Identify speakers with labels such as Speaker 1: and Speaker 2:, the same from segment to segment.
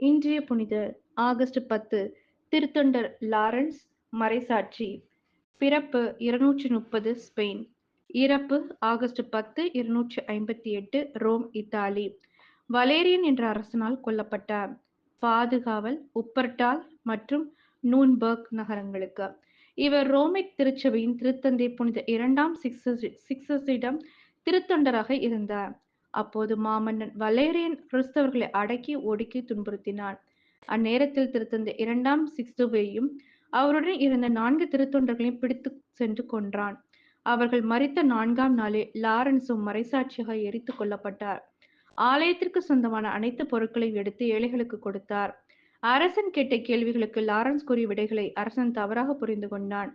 Speaker 1: இன்றைய புனிதர் ஆகஸ்ட் பத்து திருத்தொண்டர் லாரன்ஸ் மறைசாட்சி. பிறப்பு இருநூற்றி முப்பது ஸ்பெயின். இறப்பு ஆகஸ்ட் பத்து இருநூற்றி ஐம்பத்தி எட்டு ரோம் இத்தாலி. வலேரியன் என்ற அரசனால் கொல்லப்பட்டார். பாதுகாவல் உப்பர்டால் மற்றும் நூன்பர்க் நகரங்களுக்கு. இவர் ரோமிக் திருச்சபையின் திருத்தந்தை புனித இரண்டாம் சிக்ஸஸிடம் திருத்தொண்டராக இருந்தார். அப்போது மாமன்னன் வலேரியன் கிறிஸ்தவர்களை அடக்கி ஒடுக்கி துன்புறுத்தினான். அந்நேரத்தில் திருத்தந்த இரண்டாம் சிக்ஸ்துவையும் அவருடன் இருந்த நான்கு திருத்தொண்டர்களையும் பிடித்து சென்று கொன்றான். அவர்கள் மறித்த நான்காம் நாளே லாரன்ஸும் மறைசாட்சியாக எரித்து கொல்லப்பட்டார். ஆலயத்திற்கு சொந்தமான அனைத்து பொருட்களையும் எடுத்து ஏழைகளுக்கு கொடுத்தார். அரசன் கேட்ட கேள்விகளுக்கு லாரன்ஸ் கூறிய விடைகளை அரசன் தவறாக புரிந்து கொண்டான்.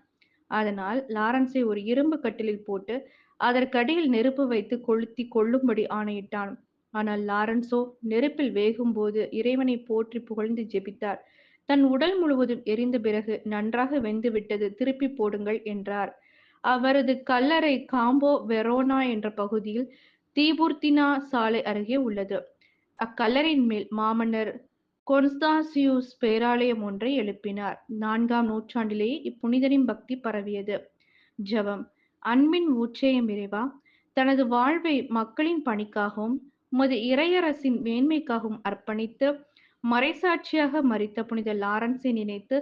Speaker 1: அதனால் லாரன்ஸை ஒரு இரும்பு கட்டிலில் போட்டு அதற்கடியில் நெருப்பு வைத்து கொளுத்தி கொள்ளும்படி ஆணையிட்டான். ஆனால் லாரன்ஸோ நெருப்பில் வேகும் போது இறைவனை போற்றி புகழ்ந்து ஜெபித்தார். தன் உடல் முழுவதும் எரிந்த பிறகு நன்றாக வெந்து விட்டது திருப்பி போடுங்கள் என்றார். அவரது கல்லறை காம்போ வெரோனா என்ற பகுதியில் தீபூர்த்தினா சாலை அருகே உள்ளது. அக்கல்லறையின் மேல் மாமன்னர் கொன்ஸ்தாசியூஸ் பேராலயம் ஒன்றை எழுப்பினார். நான்காம் நூற்றாண்டிலேயே இப்புனிதரின் பக்தி பரவியது. ஜபம். அன்பின் ஊச்சேயம் இறைவா தனது வாழ்வை மக்களின் பணிக்காகவும் உமது இறையரசின் மேன்மைக்காகவும் அர்ப்பணித்து மறைசாட்சியாக மறித்த புனித லாரன்ஸை நினைத்து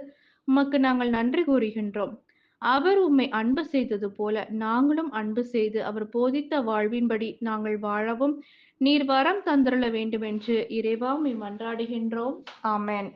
Speaker 1: உமக்கு நாங்கள் நன்றி கூறுகின்றோம். அவர் உம்மை அன்பு செய்தது போல நாங்களும் அன்பு செய்து அவர் போதித்த வாழ்வின்படி நாங்கள் வாழவும். நீர் வரம் தந்துள்ள வேண்டும் என்று இறைவா உம்மை மன்றாடுகின்றோம். ஆமேன்.